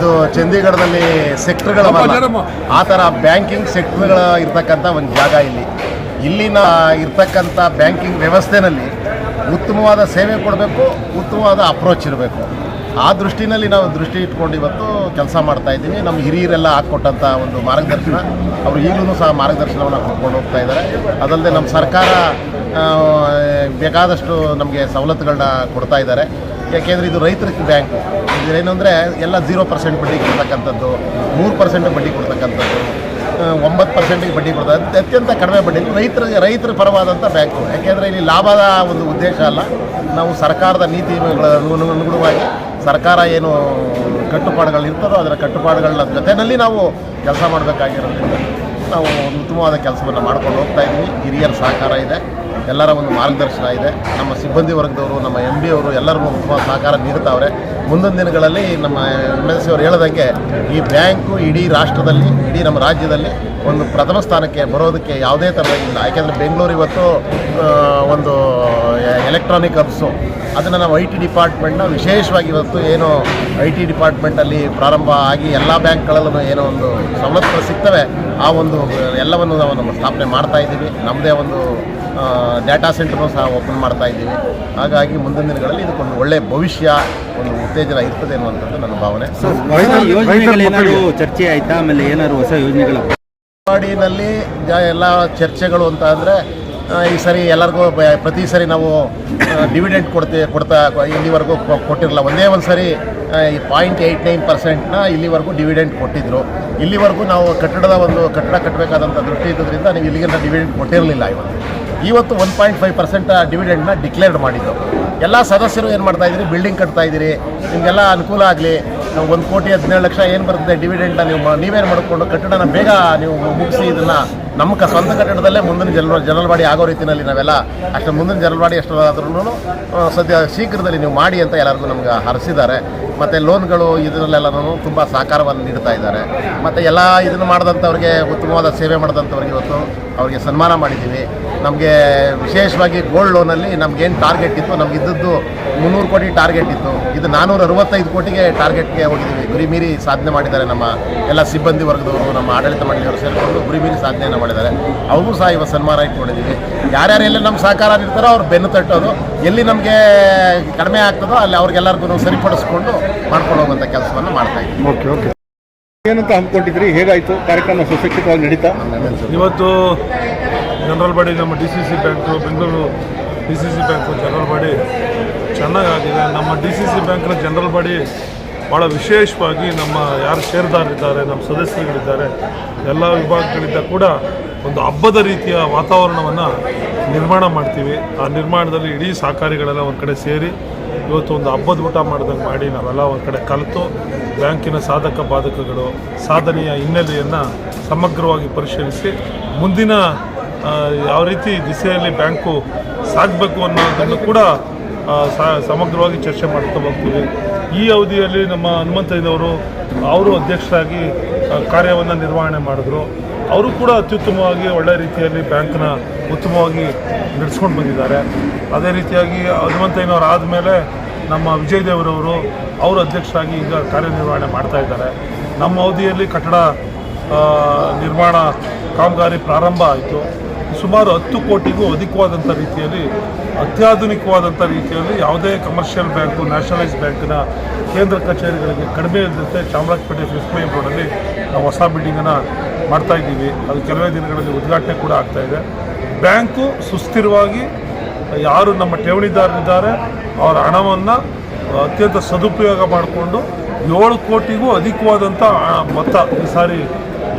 ಇದು ಚಂಡೀಗಢದಲ್ಲಿ ಸೆಕ್ಟರ್ಗಳವಲ್ಲ ಆ ಥರ ಬ್ಯಾಂಕಿಂಗ್ ಸೆಕ್ಟರ್ಗಳ ಇರ್ತಕ್ಕಂಥ ಒಂದು ಜಾಗ ಇಲ್ಲಿ. ಇಲ್ಲಿನ ಇರ್ತಕ್ಕಂಥ ಬ್ಯಾಂಕಿಂಗ್ ವ್ಯವಸ್ಥೆನಲ್ಲಿ ಉತ್ತಮವಾದ ಸೇವೆ ಕೊಡಬೇಕು ಉತ್ತಮವಾದ ಅಪ್ರೋಚ್ ಇರಬೇಕು. ಆ ದೃಷ್ಟಿನಲ್ಲಿ ನಾವು ದೃಷ್ಟಿ ಇಟ್ಕೊಂಡು ಇವತ್ತು ಕೆಲಸ ಮಾಡ್ತಾ ಇದ್ದೀವಿ. ನಮ್ಮ ಹಿರಿಯರೆಲ್ಲ ಹಾಕ್ಕೊಟ್ಟಂಥ ಒಂದು ಮಾರ್ಗದರ್ಶನ. ಅವರು ಈಗಲೂ ಸಹ ಮಾರ್ಗದರ್ಶನವನ್ನು ಕೊಟ್ಕೊಂಡು ಹೋಗ್ತಾ ಇದ್ದಾರೆ. ಅದಲ್ಲದೆ ನಮ್ಮ ಸರ್ಕಾರ ಬೇಕಾದಷ್ಟು ನಮಗೆ ಸವಲತ್ತುಗಳನ್ನ ಕೊಡ್ತಾ ಇದ್ದಾರೆ. ಯಾಕೆಂದರೆ ಇದು ರೈತರ ಬ್ಯಾಂಕು. ಇದೇನು ಅಂದರೆ ಎಲ್ಲ ಝೀರೋ ಪರ್ಸೆಂಟ್ ಬಡ್ಡಿ ಕೊಡ್ತಕ್ಕಂಥದ್ದು, ಮೂರು ಪರ್ಸೆಂಟ್ ಬಡ್ಡಿ ಕೊಡ್ತಕ್ಕಂಥದ್ದು ಒಂಬತ್ತು ಪರ್ಸೆಂಟಿಗೆ ಬಡ್ಡಿ ಕೊಡ್ತದೆ ಅತ್ಯ- ಅತ್ಯಂತ ಕಡಿಮೆ ಬಡ್ಡಿ. ರೈತರಿಗೆ, ರೈತರ ಪರವಾದಂಥ ಬ್ಯಾಂಕು. ಯಾಕೆಂದರೆ ಇಲ್ಲಿ ಲಾಭದ ಒಂದು ಉದ್ದೇಶ ಅಲ್ಲ. ನಾವು ಸರ್ಕಾರದ ನೀತಿ ಅನು- ಅನುಗುಣವಾಗಿ ಸರ್ಕಾರ ಏನು ಕಟ್ಟುಪಾಡುಗಳು ಇರ್ತದೋ ಅದರ ಕಟ್ಟುಪಾಡುಗಳ ಜೊತೆಯಲ್ಲಿ ನಾವು ಕೆಲಸ ಮಾಡಬೇಕಾಗಿರೋದ್ರಿಂದ ನಾವು ಉತ್ತಮವಾದ ಕೆಲಸವನ್ನು ಮಾಡ್ಕೊಂಡು ಹೋಗ್ತಾ ಇದ್ವಿ. ಹಿರಿಯರ ಸಹಕಾರ ಇದೆ. ಎಲ್ಲರ ಒಂದು ಮಾರ್ಗದರ್ಶನ ಇದೆ. ನಮ್ಮ ಸಿಬ್ಬಂದಿ ವರ್ಗದವರು, ನಮ್ಮ ಎಂ ಬಿ ಅವರು ಎಲ್ಲರಿಗೂ ಉತ್ತಮ ಸಹಕಾರ ನೀಡ್ತಾವ್ರೆ ಮುಂದಿನ ದಿನಗಳಲ್ಲಿ ನಮ್ಮ ಎಂ ಎಲ್ ಸಿ ಅವರು ಹೇಳ್ದಂಗೆ ಈ ಬ್ಯಾಂಕು ಇಡೀ ರಾಷ್ಟ್ರದಲ್ಲಿ, ಇಡೀ ನಮ್ಮ ರಾಜ್ಯದಲ್ಲಿ ಒಂದು ಪ್ರಥಮ ಸ್ಥಾನಕ್ಕೆ ಬರೋದಕ್ಕೆ ಯಾವುದೇ ಥರ ಇಲ್ಲ. ಯಾಕೆಂದರೆ ಬೆಂಗಳೂರು ಇವತ್ತು ಒಂದು ಎಲೆಕ್ಟ್ರಾನಿಕ್ ಹಬ್ಸು ಅದನ್ನು ನಾವು ಐ ಟಿ ಡಿಪಾರ್ಟ್ಮೆಂಟ್ನ ವಿಶೇಷವಾಗಿ ಇವತ್ತು ಏನು ಐ ಟಿ ಡಿಪಾರ್ಟ್ಮೆಂಟಲ್ಲಿ ಪ್ರಾರಂಭ ಆಗಿ ಎಲ್ಲ ಬ್ಯಾಂಕ್ಗಳಲ್ಲೂ ಏನೋ ಒಂದು ಸವಲತ್ತುಗಳು ಸಿಗ್ತವೆ. ಆ ಒಂದು ಎಲ್ಲವನ್ನು ನಾವು ನಮ್ಮ ಸ್ಥಾಪನೆ ಮಾಡ್ತಾ ಇದ್ದೀವಿ. ನಮ್ಮದೇ ಒಂದು ಡಾಟಾ ಸೆಂಟರ್ನು ಸಹ ಓಪನ್ ಮಾಡ್ತಾ ಇದ್ದೀವಿ. ಹಾಗಾಗಿ ಮುಂದಿನ ದಿನಗಳಲ್ಲಿ ಇದಕ್ಕೊಂದು ಒಳ್ಳೆಯ ಭವಿಷ್ಯ ಒಂದು ಉತ್ತೇಜನ ಇರ್ತದೆ ಅನ್ನುವಂಥದ್ದು ನನ್ನ ಭಾವನೆ. ಚರ್ಚೆ ಆಯ್ತಾ? ಆಮೇಲೆ ಏನಾದ್ರು ಹೊಸ ಯೋಜನೆಗಳು ಅಂಗನವಾಡಿನಲ್ಲಿ ಜ ಎಲ್ಲ ಚರ್ಚೆಗಳು ಅಂತ ಅಂದರೆ ಈ ಸರಿ ಎಲ್ಲರಿಗೂ ಪ್ರತಿ ಸರಿ ನಾವು ಡಿವಿಡೆಂಟ್ ಕೊಡ್ತೀವಿ ಕೊಡ್ತಾ ಇಲ್ಲಿವರೆಗೂ ಕೊಟ್ಟಿರಲ್ಲ. ಒಂದೇ ಒಂದು ಸರಿ ಈ ಪಾಯಿಂಟ್ ಏಯ್ಟ್ ನೈನ್ ಪರ್ಸೆಂಟ್ನ ಇಲ್ಲಿವರೆಗೂ ಡಿವಿಡೆಂಟ್ ಕೊಟ್ಟಿದ್ದರು ಇಲ್ಲಿವರೆಗೂ ನಾವು ಕಟ್ಟಡದ ಒಂದು, ಕಟ್ಟಡ ಕಟ್ಟಬೇಕಾದಂಥ ದೃಷ್ಟಿ ಇದ್ದರಿಂದ ನೀವು ಇಲ್ಲಿಗೆ ಡಿವಿಡೆಂಟ್ ಕೊಟ್ಟಿರಲಿಲ್ಲ ಇವತ್ತು. ಇವತ್ತು ಒನ್ ಪಾಯಿಂಟ್ ಫೈವ್ ಪರ್ಸೆಂಟ್ ಡಿವಿಡೆಂಟ್ನ ಡಿಕ್ಲೇರ್ಡ್ ಮಾಡಿದ್ದು. ಎಲ್ಲ ಸದಸ್ಯರು ಏನು ಮಾಡ್ತಾ ಇದ್ದೀರಿ ಬಿಲ್ಡಿಂಗ್ ಕಟ್ತಾ ಇದ್ದೀರಿ. ನಿಮಗೆಲ್ಲ ಅನುಕೂಲ ಆಗಲಿ. ಒಂದು ಕೋಟಿ ಹದಿನೇಳು ಲಕ್ಷ ಏನು ಬರ್ತದೆ ಡಿವಿಡೆಂಟ್ನ ನೀವು ನೀವೇನು ಮಾಡಿಕೊಂಡು ಕಟ್ಟಡನ ಬೇಗ ನೀವು ಮುಗಿಸಿ ಇದನ್ನು ನಮ್ಮ ಸ್ವಂತ ಕಟ್ಟಡದಲ್ಲೇ ಮುಂದಿನ ಜನ ಜನರಲ್ವಾಡಿ ಆಗೋ ರೀತಿಯಲ್ಲಿ ನಾವೆಲ್ಲ ಅಷ್ಟು ಮುಂದಿನ ಜನರಲ್ವಾಡಿ ಎಷ್ಟಾದ್ರೂ ಸದ್ಯ ಶೀಘ್ರದಲ್ಲಿ ನೀವು ಮಾಡಿ ಅಂತ ಎಲ್ಲರಿಗೂ ನಮ್ಗೆ ಹರಿಸಿದ್ದಾರೆ. ಮತ್ತು ಲೋನ್ಗಳು ಇದರಲ್ಲೆಲ್ಲನೂ ತುಂಬ ಸಹಕಾರವನ್ನು ನೀಡ್ತಾ ಇದ್ದಾರೆ. ಮತ್ತು ಎಲ್ಲ ಇದನ್ನು ಮಾಡಿದಂಥವ್ರಿಗೆ ಉತ್ತಮವಾದ ಸೇವೆ ಮಾಡಿದಂಥವ್ರಿಗೆ ಇವತ್ತು ಅವರಿಗೆ ಸನ್ಮಾನ ಮಾಡಿದ್ದೀವಿ. ನಮಗೆ ವಿಶೇಷವಾಗಿ ಗೋಲ್ಡ್ ಲೋನಲ್ಲಿ ನಮಗೇನು ಟಾರ್ಗೆಟ್ ಇತ್ತು? ನಮ್ಗೆ ಇದ್ದದ್ದು ಮುನ್ನೂರು ಕೋಟಿ ಟಾರ್ಗೆಟ್ ಇತ್ತು. ಇದು ನಾನ್ನೂರ ಅರವತ್ತೈದು ಕೋಟಿಗೆ ಟಾರ್ಗೆಟ್ಗೆ ಹೋಗಿದ್ದೀವಿ. ಗುರಿ ಮೀರಿ ಸಾಧನೆ ಮಾಡಿದ್ದಾರೆ ನಮ್ಮ ಎಲ್ಲ ಸಿಬ್ಬಂದಿ ವರ್ಗದವರು, ನಮ್ಮ ಆಡಳಿತ ಮಂಡಳಿಯವರು ಸೇರಿಕೊಂಡು ಗುರಿ ಮೀರಿ ಸಾಧನೆಯನ್ನು ಮಾಡಿದ್ದಾರೆ. ಅವ್ರಿಗೂ ಸಹ ಇವತ್ತು ಸನ್ಮಾನ ಇಟ್ಕೊಂಡಿದ್ದೀವಿ. ಯಾರ್ಯಾರು ಎಲ್ಲಿ ನಮ್ಮ ಸಹಕಾರ ನೀಡ್ತಾರೋ ಅವ್ರು ಬೆನ್ನು ತಟ್ಟೋದು. ಎಲ್ಲಿ ನಮಗೆ ಕಡಿಮೆ ಆಗ್ತದೋ ಅಲ್ಲಿ ಅವ್ರಿಗೆಲ್ಲರಿಗೂ ಸರಿಪಡಿಸ್ಕೊಂಡು ಮಾಡ್ಕೊಂಡು ಹೋಗುವಂಥ ಕೆಲಸವನ್ನು ಮಾಡ್ತಾ ಇದ್ದೀವಿ ಓಕೆ ಓಕೆ. ಏನಂತ ಹಮ್ಮಿಕೊಂಡಿದ್ರಿ ಹೇಗಾಯಿತು? ಕಾರ್ಯಕ್ರಮ ಸುಶಿಕ್ಷಿತವಾಗಿ ನಡೀತಾ? ಇವತ್ತು ಜನರಲ್ ಬಾಡಿ ನಮ್ಮ D C C bank Bengaluru D C C bank general body ಚೆನ್ನಾಗಾಗಿದೆ. ನಮ್ಮ ಡಿ ಸಿ ಸಿ ಬ್ಯಾಂಕ್ನ ಜನರಲ್ ಬಾಡಿ ಭಾಳ ವಿಶೇಷವಾಗಿ ನಮ್ಮ ಯಾರು ಷೇರ್ದಾರರಿದ್ದಾರೆ ನಮ್ಮ ಸದಸ್ಯರುಗಳಿದ್ದಾರೆ ಎಲ್ಲ ವಿಭಾಗಗಳಿಂದ ಕೂಡ ಒಂದು ಹಬ್ಬದ ರೀತಿಯ ವಾತಾವರಣವನ್ನು ನಿರ್ಮಾಣ ಮಾಡ್ತೀವಿ. ಆ ನಿರ್ಮಾಣದಲ್ಲಿ ಇಡೀ ಸಹಕಾರಿಗಳೆಲ್ಲ ಒಂದು ಕಡೆ ಸೇರಿ ಇವತ್ತು ಒಂದು ಹಬ್ಬದ ಊಟ ಮಾಡಿದಂಗೆ ಮಾಡಿ ನಾವೆಲ್ಲ ಒಂದು ಕಡೆ ಕಲಿತು ಬ್ಯಾಂಕಿನ ಸಾಧಕ ಬಾಧಕಗಳು, ಸಾಧನೆಯ ಹಿನ್ನೆಲೆಯನ್ನು ಸಮಗ್ರವಾಗಿ ಪರಿಶೀಲಿಸಿ ಮುಂದಿನ ಯಾವ ರೀತಿ ದಿಸೆಯಲ್ಲಿ ಬ್ಯಾಂಕು ಸಾಗಬೇಕು ಅನ್ನೋದನ್ನು ಕೂಡ ಸಮಗ್ರವಾಗಿ ಚರ್ಚೆ ಮಾಡ್ತಾ ಹೋಗ್ತೀವಿ. ಈ ಅವಧಿಯಲ್ಲಿ ನಮ್ಮ ಹನುಮಂತಯ್ಯನವರು, ಅವರು ಅಧ್ಯಕ್ಷರಾಗಿ ಕಾರ್ಯವನ್ನು ನಿರ್ವಹಣೆ ಮಾಡಿದ್ರು. ಅವರು ಕೂಡ ಅತ್ಯುತ್ತಮವಾಗಿ ಒಳ್ಳೆಯ ರೀತಿಯಲ್ಲಿ ಬ್ಯಾಂಕ್ನ ಉತ್ತಮವಾಗಿ ನಡೆಸ್ಕೊಂಡು ಬಂದಿದ್ದಾರೆ. ಅದೇ ರೀತಿಯಾಗಿ ಹನುಮಂತಯ್ಯನವರು ಆದಮೇಲೆ ನಮ್ಮ ವಿಜಯ್ ದೇವರವರು ಅವರು ಅಧ್ಯಕ್ಷರಾಗಿ ಈಗ ಕಾರ್ಯನಿರ್ವಹಣೆ ಮಾಡ್ತಾ ಇದ್ದಾರೆ. ನಮ್ಮ ಅವಧಿಯಲ್ಲಿ ಕಟ್ಟಡ ನಿರ್ಮಾಣ ಕಾಮಗಾರಿ ಪ್ರಾರಂಭ ಆಯಿತು. ಸುಮಾರು ಹತ್ತು ಕೋಟಿಗೂ ಅಧಿಕವಾದಂಥ ರೀತಿಯಲ್ಲಿ, ಅತ್ಯಾಧುನಿಕವಾದಂಥ ರೀತಿಯಲ್ಲಿ ಯಾವುದೇ ಕಮರ್ಷಿಯಲ್ ಬ್ಯಾಂಕು ನ್ಯಾಷನಲೈಸ್ ಬ್ಯಾಂಕಿನ ಕೇಂದ್ರ ಕಚೇರಿಗಳಿಗೆ ಕಡಿಮೆ ಇದ್ದಂತೆ ಚಾಮರಾಜಪೇಟೆ ಫಿಫ್ತ್ ಮೇ ರೋಡಲ್ಲಿ ನಾವು ಹೊಸ ಬಿಲ್ಡಿಂಗನ್ನು ಮಾಡ್ತಾ ಇದ್ದೀವಿ. ಅದು ಕೆಲವೇ ದಿನಗಳಲ್ಲಿ ಉದ್ಘಾಟನೆ ಕೂಡ ಆಗ್ತಾ ಇದೆ. ಬ್ಯಾಂಕು ಸುಸ್ಥಿರವಾಗಿ ಯಾರು ನಮ್ಮ ಠೇವಣಿದಾರರಿದ್ದಾರೆ, ಅವರ ಹಣವನ್ನು ಅತ್ಯಂತ ಸದುಪಯೋಗ ಮಾಡಿಕೊಂಡು ಏಳು ಕೋಟಿಗೂ ಅಧಿಕವಾದಂಥ ಮೊತ್ತ ಈ ಸಾರಿ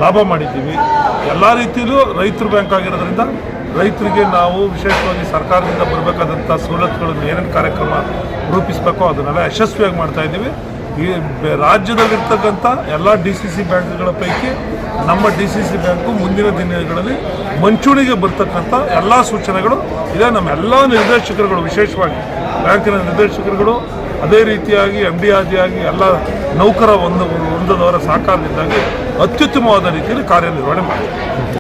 ಲಾಭ ಮಾಡಿದ್ದೀವಿ. ಎಲ್ಲ ರೀತಿಯಲ್ಲೂ ರೈತರು ಬ್ಯಾಂಕ್ ಆಗಿರೋದ್ರಿಂದ ರೈತರಿಗೆ ನಾವು ವಿಶೇಷವಾಗಿ ಸರ್ಕಾರದಿಂದ ಬರಬೇಕಾದಂಥ ಸವಲತ್ತುಗಳನ್ನು ಏನೇನು ಕಾರ್ಯಕ್ರಮ ರೂಪಿಸಬೇಕೋ ಅದನ್ನೆಲ್ಲ ಯಶಸ್ವಿಯಾಗಿ ಮಾಡ್ತಾ ಇದ್ದೀವಿ. ಈ ರಾಜ್ಯದಲ್ಲಿರ್ತಕ್ಕಂಥ ಎಲ್ಲ ಡಿ ಸಿ ಸಿ ಬ್ಯಾಂಕ್ಗಳ ಪೈಕಿ ನಮ್ಮ ಡಿ ಸಿ ಸಿ ಬ್ಯಾಂಕು ಮುಂದಿನ ದಿನಗಳಲ್ಲಿ ಮಂಚೂಣಿಗೆ ಬರ್ತಕ್ಕಂಥ ಎಲ್ಲ ಸೂಚನೆಗಳು ಇದೆ. ನಮ್ಮ ಎಲ್ಲ ನಿರ್ದೇಶಕರುಗಳು, ವಿಶೇಷವಾಗಿ ಬ್ಯಾಂಕಿನ ನಿರ್ದೇಶಕರುಗಳು, ಅದೇ ರೀತಿಯಾಗಿ ಎಂ ಡಿ ಆದಿಯಾಗಿ ಎಲ್ಲ ನೌಕರ ಒಂದು ವೃಂದದವರ ಸಹಕಾರದಿಂದಾಗಿ ಅತ್ಯುತ್ತಮವಾದ ರೀತಿಯಲ್ಲಿ ಕಾರ್ಯನಿರ್ವಹಣೆ ಮಾಡ್ತಾರೆ.